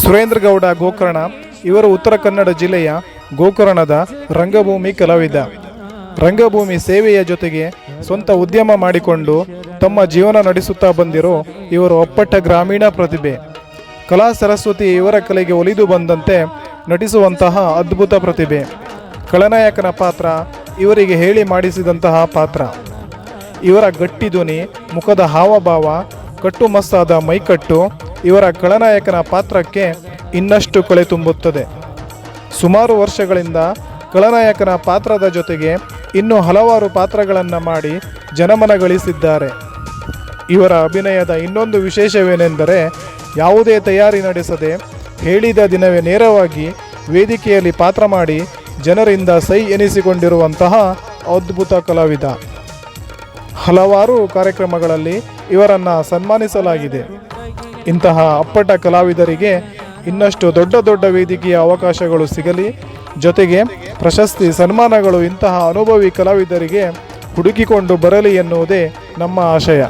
ಸುರೇಂದ್ರ ಗೌಡ ಗೋಕರ್ಣ, ಇವರು ಉತ್ತರ ಕನ್ನಡ ಜಿಲ್ಲೆಯ ಗೋಕರ್ಣದ ರಂಗಭೂಮಿ ಕಲಾವಿದ. ರಂಗಭೂಮಿ ಸೇವೆಯ ಜೊತೆಗೆ ಸ್ವಂತ ಉದ್ಯಮ ಮಾಡಿಕೊಂಡು ತಮ್ಮ ಜೀವನ ನಡೆಸುತ್ತಾ ಬಂದಿರೋ ಇವರು ಒಪ್ಪಟ್ಟ ಗ್ರಾಮೀಣ ಪ್ರತಿಭೆ. ಕಲಾ ಸರಸ್ವತಿ ಇವರ ಕಲೆಗೆ ಒಲಿದು ಬಂದಂತೆ ನಟಿಸುವಂತಹ ಅದ್ಭುತ ಪ್ರತಿಭೆ. ಖಳನಾಯಕನ ಪಾತ್ರ, ಇವರಿಗೆ ಹೇಳಿ ಮಾಡಿಸಿದಂತಹ ಪಾತ್ರ. ಇವರ ಗಟ್ಟಿ ಧ್ವನಿ, ಮುಖದ ಹಾವಭಾವ ಕಟ್ಟುಮಸ್ತಾದ ಮೈಕಟ್ಟು ಇವರ ಖಳನಾಯಕನ ಪಾತ್ರಕ್ಕೆ ಇನ್ನಷ್ಟು ಕಳೆ ತುಂಬುತ್ತದೆ. ಸುಮಾರು ವರ್ಷಗಳಿಂದ ಖಳನಾಯಕನ ಪಾತ್ರದ ಜೊತೆಗೆ ಇನ್ನೂ ಹಲವಾರು ಪಾತ್ರಗಳನ್ನು ಮಾಡಿ ಜನಮನ ಗಳಿಸಿದ್ದಾರೆ ಇವರ ಅಭಿನಯದ ಇನ್ನೊಂದು ವಿಶೇಷವೇನೆಂದರೆ ಯಾವುದೇ ತಯಾರಿ ನಡೆಸದೆ ಹೇಳಿದ ದಿನವೇ ನೇರವಾಗಿ ವೇದಿಕೆಯಲ್ಲಿ ಪಾತ್ರ ಮಾಡಿ ಜನರಿಂದ ಸೈ ಎನಿಸಿಕೊಂಡಿರುವಂತಹ ಅದ್ಭುತ ಕಲಾವಿದ. ಹಲವಾರು ಕಾರ್ಯಕ್ರಮಗಳಲ್ಲಿ ಇವರನ್ನು ಸನ್ಮಾನಿಸಲಾಗಿದೆ. ಇಂತಹ ಅಪ್ಪಟ ಕಲಾವಿದರಿಗೆ ಇನ್ನಷ್ಟು ದೊಡ್ಡ ದೊಡ್ಡ ವೇದಿಕೆಯ ಅವಕಾಶಗಳು ಸಿಗಲಿ. ಜೊತೆಗೆ ಪ್ರಶಸ್ತಿ, ಸನ್ಮಾನಗಳು ಇಂತಹ ಅನುಭವಿ ಕಲಾವಿದರಿಗೆ ಹುಡುಕಿಕೊಂಡು ಬರಲಿ ಎನ್ನುವುದೇ ನಮ್ಮ ಆಶಯ.